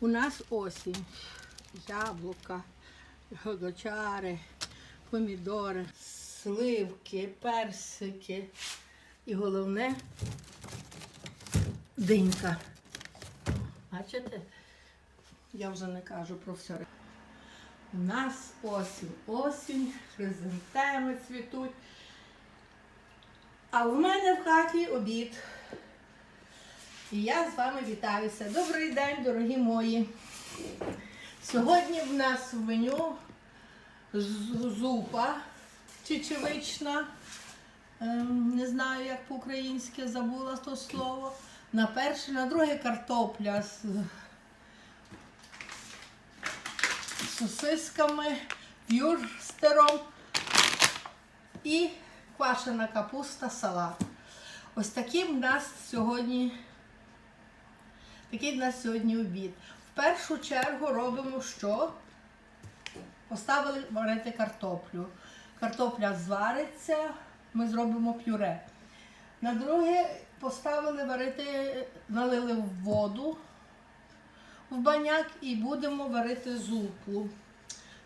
У нас осінь. Яблука, гогочари, помідори, сливки, персики. І головне динька. Бачите? Я вже не кажу про все. У нас осінь, осінь, хризантеми цвітуть. А в мене в хаті обід. І я з вами вітаюся. Добрий день, дорогі мої. Сьогодні в нас в меню зупа чечевична. Ем, Не знаю, як по-українськи забула то слово. На перше, на друге картопля з сосисками, вюрстером і квашена капуста, салат. Ось такий в нас сьогодні, такий в нас сьогодні обід. В першу чергу робимо що? Поставили варити картоплю. Картопля звариться, ми зробимо пюре. На друге поставили варити, налили воду в баняк і будемо варити зупу.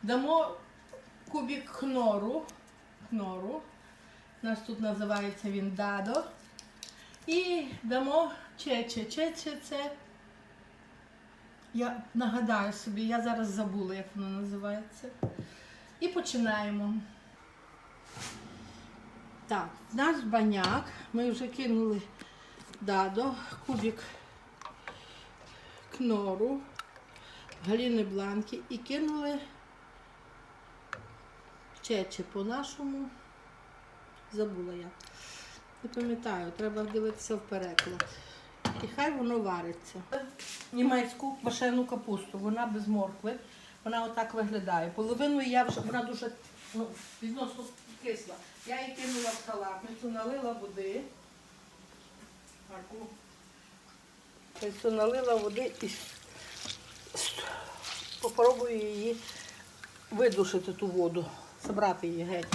Дамо кубик кнору. кнору. У нас тут називається він дадо. І дамо чече. Чече це. Я нагадаю собі, я зараз забула, як воно називається. І починаємо. Так, наш баняк. Ми вже кинули дадо, кубик кнору, галіни бланки і кинули чече по-нашому. Забула я. Не пам'ятаю, треба дивитися в переклад. І хай воно вариться. Німецьку квашену капусту, вона без моркви. Вона отак виглядає. Половину я вже, вона дуже ну, відносно кисла. Я її кинула в салатницю, налила води. Тобто налила води і попробую її видушити ту воду, забрати її геть.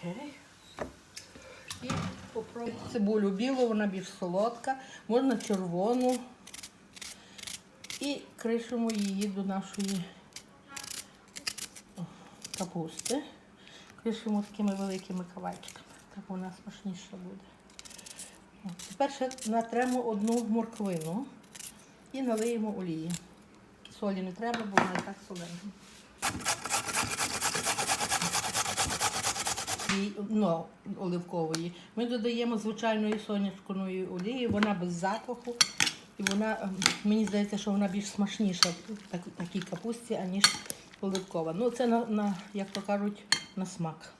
Окей. І попробую цибулю білу, вона більш солодка, можна червону. І кришимо її до нашої капусти. Кришимо такими великими кавачками. Так вона смачніша буде. От. Тепер ще натремо одну морквину і налиємо олії. Солі не треба, бо вона і так солена. І, ну, оливкової. Ми додаємо звичайної соняшконої олії, вона без запаху. І вона, ем, мені здається, що вона більш смачніша в такій капусті, аніж оливкова. Ну, це на, на як то кажуть, на смак.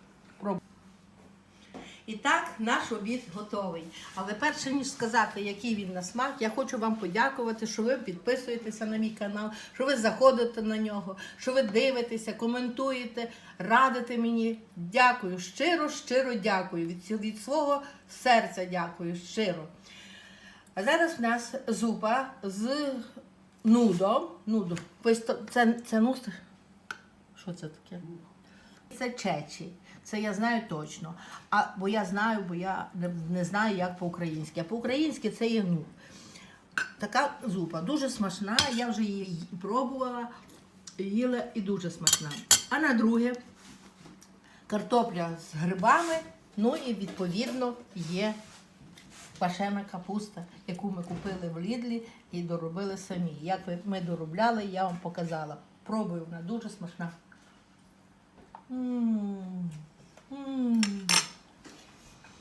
Наш обід готовий. Але перше ніж сказати, який він на смак, я хочу вам подякувати, що ви підписуєтеся на мій канал, що ви заходите на нього, що ви дивитеся, коментуєте, радите мені. Дякую, щиро, щиро дякую. Від, від свого серця дякую, щиро. А зараз в нас зупа з нудом. Ось Це, це нуд. Що це таке? Це чечі. Це я знаю точно. А, бо я знаю, бо я не, не знаю, як по-українськи. А по-українськи це є гнут. Така зупа дуже смачна. Я вже її пробувала, їла і дуже смачна. А на друге картопля з грибами. Ну і відповідно є пашена капуста, яку ми купили в Лідлі і доробили самі. Як ми доробляли, я вам показала. Пробую, вона дуже смачна.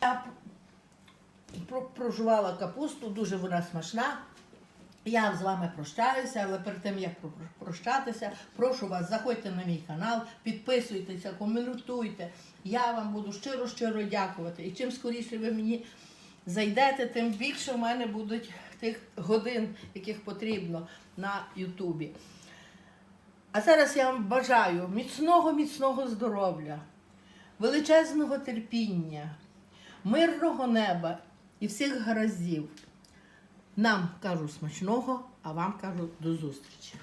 Я прожувала капусту, дуже вона смачна. Я з вами прощаюся, але перед тим як прощатися, прошу вас, заходьте на мій канал, підписуйтеся, коментуйте. Я вам буду щиро-щиро дякувати. І чим скоріше ви мені зайдете, тим більше в мене будуть тих годин, яких потрібно на Ютубі. А зараз я вам бажаю міцного, міцного здоров'я, величезного терпіння, мирного неба і всіх гараздів. Нам кажу смачного, а вам кажу до зустрічі.